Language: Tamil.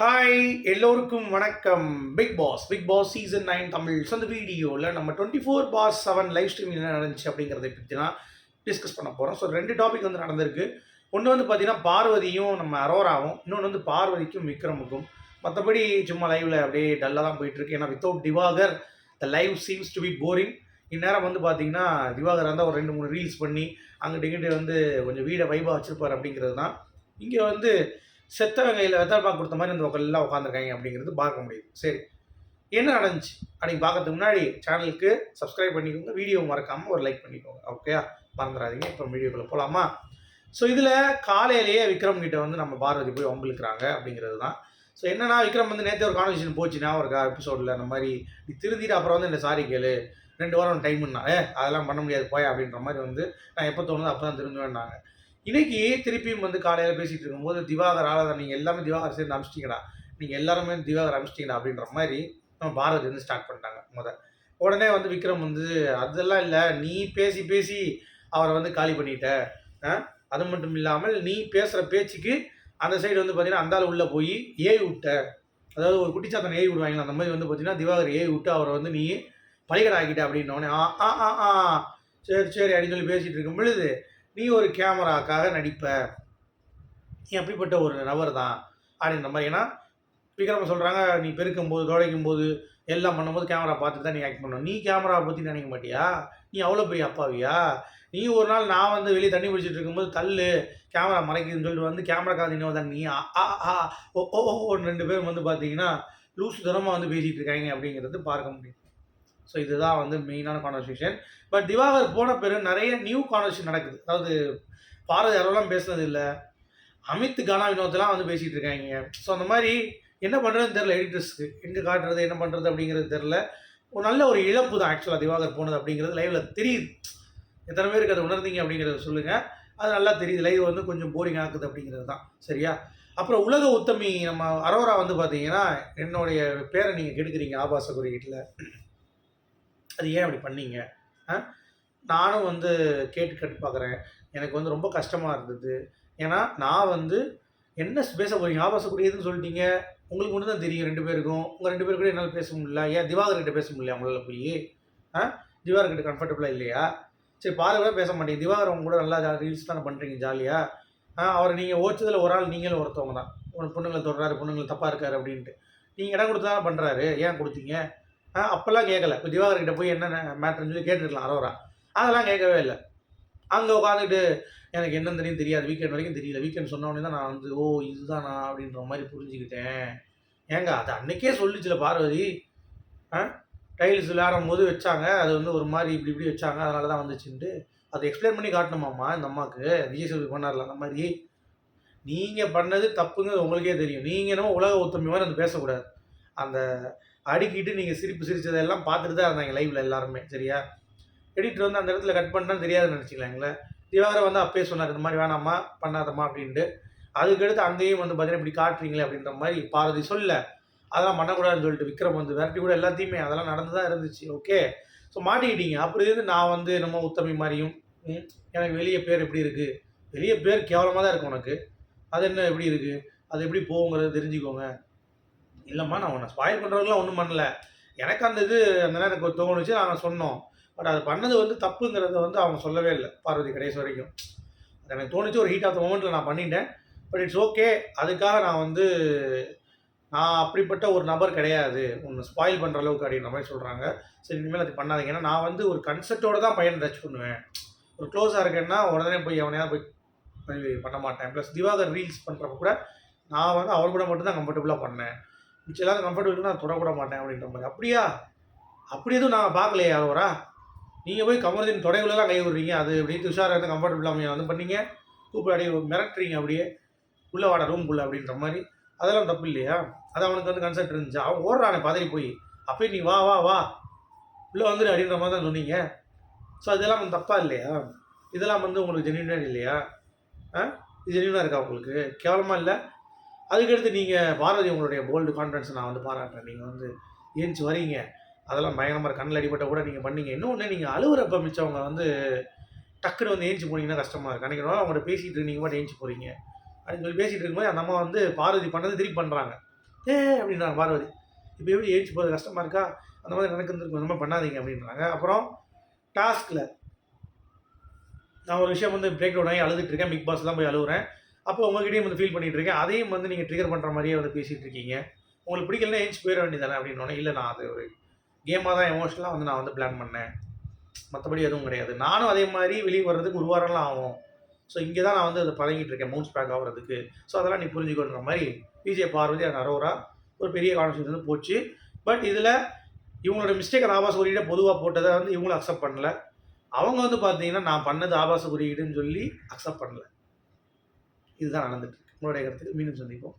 ஹாய் எல்லோருக்கும் வணக்கம். Big boss big boss season nine Tamil அந்த வீடியோவில் நம்ம twenty four boss seven live stream என்ன நடந்துச்சு அப்படிங்கிறத பற்றி தான் டிஸ்கஸ் பண்ண போகிறோம் ஸோ ரெண்டு டாபிக் வந்து நடந்திருக்கு. ஒன்று வந்து பார்த்தீங்கன்னா பார்வதியும் நம்ம அரோராவும் இன்னொன்று வந்து பார்வதிக்கும் விக்ரமுக்கும். மற்றபடி சும்மா லைவில் அப்படியே டல்லாக தான் போயிட்டுருக்கு. ஏன்னா without Divakar the live seems to be boring இந்நேரம் வந்து பார்த்தீங்கன்னா திவாகர் இருந்தால் ஒரு ரெண்டு மூணு ரீல்ஸ் பண்ணி அங்கிட்ட இங்கிட்ட வந்து கொஞ்சம் வீடை வைபாக வச்சுருப்பார் அப்படிங்கிறது தான். இங்கே வந்து செத்தவங்க கையில் வெத்தலை கொடுத்த மாதிரி இந்த உட்கார் எல்லாம் உட்காந்துருக்காங்க அப்படிங்கிறது பார்க்க முடியுது. சரி. என்ன நடந்துச்சு? அப்படின்னு பார்க்கறதுக்கு முன்னாடி சேனலுக்கு சப்ஸ்கிரைப் பண்ணிக்கோங்க. வீடியோ மறக்காமல் ஒரு லைக் பண்ணிக்கோங்க. ஓகேயா மறந்துடாதீங்க. இப்போ வீடியோக்குள்ளே போகலாமா ஸோ இதில் காலையிலேயே விக்ரம் கிட்ட வந்து நம்ம பார்வதி போய் வம்பிழுக்கிறாங்க அப்படிங்கிறது தான். ஸோ என்னன்னா விக்ரம் வந்து நேற்று ஒரு கான்வர்சேஷன் போச்சுன்னா ஒரு எபிசோடில் அந்த மாதிரி நீ திருதிட்டு அப்புறம் வந்து இந்த சாரி கேளு. ரெண்டு வாரம் டைம்னா ஏ அதெல்லாம் பண்ண முடியாது. போய்? அப்படின்ற மாதிரி வந்து நான் எப்போ தோணுதோ அப்போ தான் திருந்துவேன்னாங்க. இன்னைக்கு திருப்பியும் வந்து காலையில் பேசிகிட்டு இருக்கும்போது திவாகர் ஆராதனை நீங்கள் எல்லாமே திவாகர் சேர்ந்து அமிச்சிட்டிங்கடா நீங்கள் எல்லாருமே திவாகர் அமிச்சிட்டிங்கடா அப்படின்ற மாதிரி நம்ம பாரதி வந்து ஸ்டார்ட் பண்ணிட்டாங்க முத. உடனே வந்து விக்ரம் வந்து அதெல்லாம் இல்லை நீ பேசி பேசி அவரை வந்து காலி பண்ணிட்ட. அது மட்டும் இல்லாமல் நீ பேசுகிற பேச்சுக்கு அந்த சைடு வந்து பார்த்தீங்கன்னா அந்த உள்ளே போய் ஏய் விட்ட. அதாவது ஒரு குட்டிச்சாத்தனை ஏய் விடுவாங்களா அந்த மாதிரி வந்து பார்த்தீங்கன்னா திவாகர் ஏய் விட்டு அவரை வந்து நீ பலிகடை அப்படின்னோடனே ஆ ஆ ஆ ஆ சரி சரி அப்படின்னு சொல்லி பேசிகிட்டு இருக்கும் பொழுது நீ ஒரு கேமராக்காக நடிப்ப. நீ அப்படிப்பட்ட ஒரு நபர் தான் அப்படின்ற மாதிரி. ஏன்னா விக்ரம சொல்கிறாங்க நீ பெருக்கும் போது துடைக்கும் போது எல்லாம் பண்ணும்போது கேமரா பார்த்துட்டு தான் நீ ஆக்ட் பண்ணணும். நீ கேமராவை பற்றி நினைக்க மாட்டியா? நீ அவ்வளோ பெரிய அப்பாவியா? நீ ஒரு நாள் நான் வந்து வெளியே தண்ணி பிடிச்சிட்டு இருக்கும்போது தள்ளு கேமரா மறைக்குதுன்னு சொல்லிட்டு வந்து கேமரா காது வந்தாங்க நீ ஆ ஆ, ஆ ஓ ஓ ஓ, ஓ ரெண்டு பேரும் வந்து பார்த்தீங்கன்னா லூசு தரமாக வந்து பேசிகிட்டு இருக்காங்க அப்படிங்கிறது பார்க்க முடியும் ஸோ இதுதான் வந்து மெயினான கான்வர்சேஷன் பட் திவாகர் போன பிறகு நிறைய நியூ கான்வர்சேஷன் நடக்குது. அதாவது பாரதி யாரெல்லாம் பேசுனது இல்லை. அமித் கானா வினோத்தெலாம் வந்து பேசிகிட்டு இருக்காங்க. ஸோ அந்த மாதிரி என்ன பண்ணுறதுன்னு தெரில எடிட்டர்ஸ்க்கு எங்கே காட்டுறது என்ன பண்ணுறது அப்படிங்கிறது தெரில ஒரு நல்ல ஒரு இழப்பு தான் ஆக்சுவலாக திவாகர் போனது அப்படிங்கிறது லைவில் தெரியுது. எத்தனை பேருக்கு அதை உணர்ந்தீங்க அப்படிங்கிறத சொல்லுங்கள் அது நல்லா தெரியுது. லைவ் வந்து கொஞ்சம் போரிங் ஆக்குது அப்படிங்கிறது தான். சரியா? அப்புறம் உலக உத்தமி நம்ம அரோரா வந்து பார்த்தீங்கன்னா என்னுடைய பேரை நீங்கள் கெடுக்குறீங்க ஆபாச குறியீட்டில். அது ஏன் அப்படி பண்ணீங்க? ஆ? நானும் வந்து கேட்டு கேட்டு பார்க்குறேன் எனக்கு வந்து ரொம்ப கஷ்டமாக இருந்தது. ஏன்னா நான் வந்து என்ன பேச போகிறீங்க ஆபாசக்கூடியதுன்னு சொல்லிட்டீங்க. உங்களுக்கு மட்டும் தான் தெரியும் ரெண்டு பேருக்கும். உங்கள் ரெண்டு பேரும் கூட என்னால் பேச முடியல. ஏன் திவாகர் கிட்ட பேச முடியல உங்களால் போய்? ஆ? திவாகர் கிட்ட கம்ஃபர்டபுளாக இல்லையா? சரி பாருங்க பேச மாட்டீங்க திவாகர் அவங்க கூட நல்லா ரீல்ஸ் தானே பண்ணுறீங்க ஜாலியாக ஆ அவரை நீங்கள் ஓச்சதில் ஒரு ஆள் நீங்களும் ஒருத்தவங்க தான். பொண்ணுங்களை தொடுறாரு பொண்ணுங்களை தப்பாக இருக்காரு அப்படின்ட்டு. நீங்கள் இடம் கொடுத்து தானே பண்ணுறாரு ஏன் கொடுத்தீங்க? அப்போல்லாம் கேட்கல இப்போ திவாகர்கிட்ட போய் என்ன மேட்ருன்னு சொல்லி கேட்டுருக்கலாம் அரோரா. அதெல்லாம் கேட்கவே இல்லை. அங்கே உட்காந்துட்டு எனக்கு என்ன தெரியும் தெரியாது. வீக்கெண்ட் வரைக்கும் தெரியல. வீக்கெண்ட் சொன்ன உடனே தான் நான் வந்து ஓ இதுதானா? அப்படின்ற மாதிரி புரிஞ்சுக்கிட்டேன். ஏங்க அது அன்னைக்கே சொல்லிச்சுல பார்வதி. ஆ டைல்ஸ் விளையாடும் போது வச்சாங்க. அது வந்து ஒரு மாதிரி இப்படி இப்படி வச்சாங்க. அதனால தான் வந்துச்சுன்ட்டு. அதை எக்ஸ்பிளைன் பண்ணி காட்டணுமாம்மா இந்த அம்மாவுக்கு விஜய் சேதுபதி பண்ணார்ல அந்த மாதிரி. நீங்கள் பண்ணது தப்புங்கிறது உங்களுக்கே தெரியும். நீங்கள் என்னமோ உலக ஒத்துமை மாதிரி அந்த பேசக்கூடாது. அந்த அடிக்கிட்டு நீங்கள் சிரிப்பு சிரிச்சதெல்லாம் பார்த்துட்டு தான் இருந்தாங்க லைவில் எல்லாருமே சரியா? எடிட்டர் வந்து அந்த இடத்துல கட் பண்ணால் தெரியாதுன்னு நினச்சிக்கலாங்களே. திவாகரை வந்து அப்பயே சொன்னார் இந்த மாதிரி வேணாம்மா பண்ணாதம்மா அப்படின்ட்டு. அதுக்கடுத்து அங்கேயும் வந்து பார்த்தீங்கன்னா இப்படி காட்டுறீங்களே அப்படின்ற மாதிரி பாரதி சொல்ல அதெல்லாம் பண்ணக்கூடாதுன்னு சொல்லிட்டு விக்ரம் வந்து விரட்டி கூட எல்லாத்தையுமே அதெல்லாம் நடந்து தான் இருந்துச்சு ஓகே? ஸோ மாட்டிக்கிட்டீங்க. அப்படி இருந்து நான் வந்து நம்ம உத்தமி மாதிரியும் ம், எனக்கு வெளியே பேர் எப்படி இருக்குது வெளியே பேர் கேவலமாக தான் இருக்கும் உனக்கு. அது என்ன எப்படி இருக்குது அது எப்படி போகுங்கிறத தெரிஞ்சுக்கோங்க. இல்லைம்மா நான் உன்னை ஸ்பாயில் பண்ணுறதுலாம் ஒன்றும் பண்ணல. எனக்கு அந்த இது அந்த நேரம் எனக்கு தோணுச்சு நாங்கள் சொன்னோம். பட் அது பண்ணது வந்து தப்புங்கிறத வந்து அவங்க சொல்லவே இல்லை பார்வதி கடைசி வரைக்கும். அது எனக்கு தோணுச்சு ஒரு ஹீட் ஆஃப் த மூமெண்ட்டில் நான் பண்ணிட்டேன். பட் இட்ஸ் ஓகே அதுக்காக நான் வந்து நான் அப்படிப்பட்ட ஒரு நபர் கிடையாது. ஒன்று ஸ்பாயில் பண்ணுற அளவுக்கு அப்படின்ற மாதிரி சொல்கிறாங்க சரி இனிமேல் அது பண்ணாதீங்க. ஏன்னா நான் வந்து ஒரு கன்செப்டோடு தான் பையனை டச் பண்ணுவேன். ஒரு க்ளோஸாக இருக்கேன்னா உடனே போய் எவனையாவது போய் பண்ண மாட்டேன். ப்ளஸ் திவாகர் ரீல்ஸ் பண்ணுறப்ப கூட நான் வந்து அவர் கூட மட்டும் தான் கம்ஃபர்டபுளாக பண்ணேன். மிச்சம் எல்லாரும் கம்ஃபர்டபுள் நான் தொடக்கூட மாட்டேன் அப்படின்ற மாதிரி. அப்படியா? அப்படி எதுவும் நான் பார்க்கலையே யாரோரா? நீங்கள் போய் கமருதீன் தான் கை விடுறீங்க அது அப்படியே துஷார் வந்து கம்ஃபர்டபுளாக வந்து பண்ணீங்க? கூப்பிட அப்படியே மிரட்டுறீங்க அப்படியே. உள்ளே வாட ரூம்குள்ளே அப்படின்ற மாதிரி. அதெல்லாம் தப்பு இல்லையா? அது அவனுக்கு வந்து கன்செப்ட் இருந்துச்சு. அவன் ஓடுறானே பதறி போய். அப்பயே நீ வா வா வா. உள்ளே வந்துடு அப்படின்ற மாதிரி தான் சொன்னீங்க. ஸோ அதெல்லாம் வந்து தப்பாக இல்லையா? இதெல்லாம் வந்து உங்களுக்கு ஜென்யூனாக இல்லையா? ஆ? இது ஜென்யூனாக இருக்கா உங்களுக்கு? கேவலமாக இல்லை? அதுக்கடுத்து நீங்கள் பாரதி உங்களுடைய போல்டு கான்ஃபிடன்ஸ் நான் வந்து பாராட்டுறேன். நீங்கள் வந்து ஏஞ்சி வரீங்க அதெல்லாம் பயங்கரமாக கண்ணில் அடிபட்ட கூட நீங்கள் பண்ணீங்க. இன்னொன்று நீங்கள் அழுகுறப்ப மிச்சவங்க வந்து டக்குன்னு வந்து ஏஞ்சி போனீங்கன்னா கஷ்டமாக இருக்கும் அன்றைக்கி அவங்கள்ட்ட பேசிகிட்டு நீங்கள் மட்டும் ஏஞ்சி போகிறீங்க அப்படின்னு சொல்லி பேசிகிட்டு இருக்கும்போது அந்த அம்மா வந்து பார்வதி பண்ணது திருப்பி பண்ணுறாங்க ஏ அப்படின்றாங்க பார்வதி இப்போ எப்படி ஏஞ்சி போகிறது கஷ்டமாக இருக்கா? அந்த மாதிரி நடக்கிறதுக்கு அந்த பண்ணாதீங்க அப்படின்றாங்க. அப்புறம் டாஸ்கில் நான் ஒரு விஷயம் வந்து பிரேக் டவுன் ஆகி அழுதுட்டு இருக்கேன். பிக் பாஸ்லாம் போய் அழுகுறேன் அப்போ உங்ககிட்டயும் வந்து ஃபீல் பண்ணிட்டு இருக்கேன். அதையும் வந்து நீங்கள் ட்ரிகர் பண்ணுற மாதிரியே வந்து பேசிகிட்டு இருக்கீங்க. உங்களுக்கு பிடிக்கலனா ஏஞ்சி போயிட வேண்டியதானே அப்படின்னு இல்லை நான் அது ஒரு கேமாக தான் எமோஷனலாக வந்து நான் வந்து பிளான் பண்ணேன். மற்றபடி எதுவும் கிடையாது. நானும் அதே மாதிரி வெளியே வர்றதுக்கு ஒரு வாரம்லாம் ஆகும். ஸோ இங்கே தான் நான் வந்து அதை பழகிட்டு இருக்கேன் மவுன்ஸ் பேக் ஆகிறதுக்கு. ஸோ அதெல்லாம் நீ புரிஞ்சுக்கணுன்ற மாதிரி விஜய் பார்வதி அண்ட் அரோரா ஒரு பெரிய கான்வர்சேஷன் வந்து போச்சு. பட் இதில் இவங்களோட மிஸ்டேக் ஆபாச குறியீடை பொதுவாக போட்டதை வந்து இவங்களும் அக்செப்ட் பண்ணல. அவங்க வந்து பார்த்தீங்கன்னா நான் பண்ணது ஆபாச குறியீடுன்னு சொல்லி அக்செப்ட் பண்ணல. இதுதான் நடந்துட்டு உங்களுடைய கருத்துக்கு மீண்டும் சந்திப்போம்.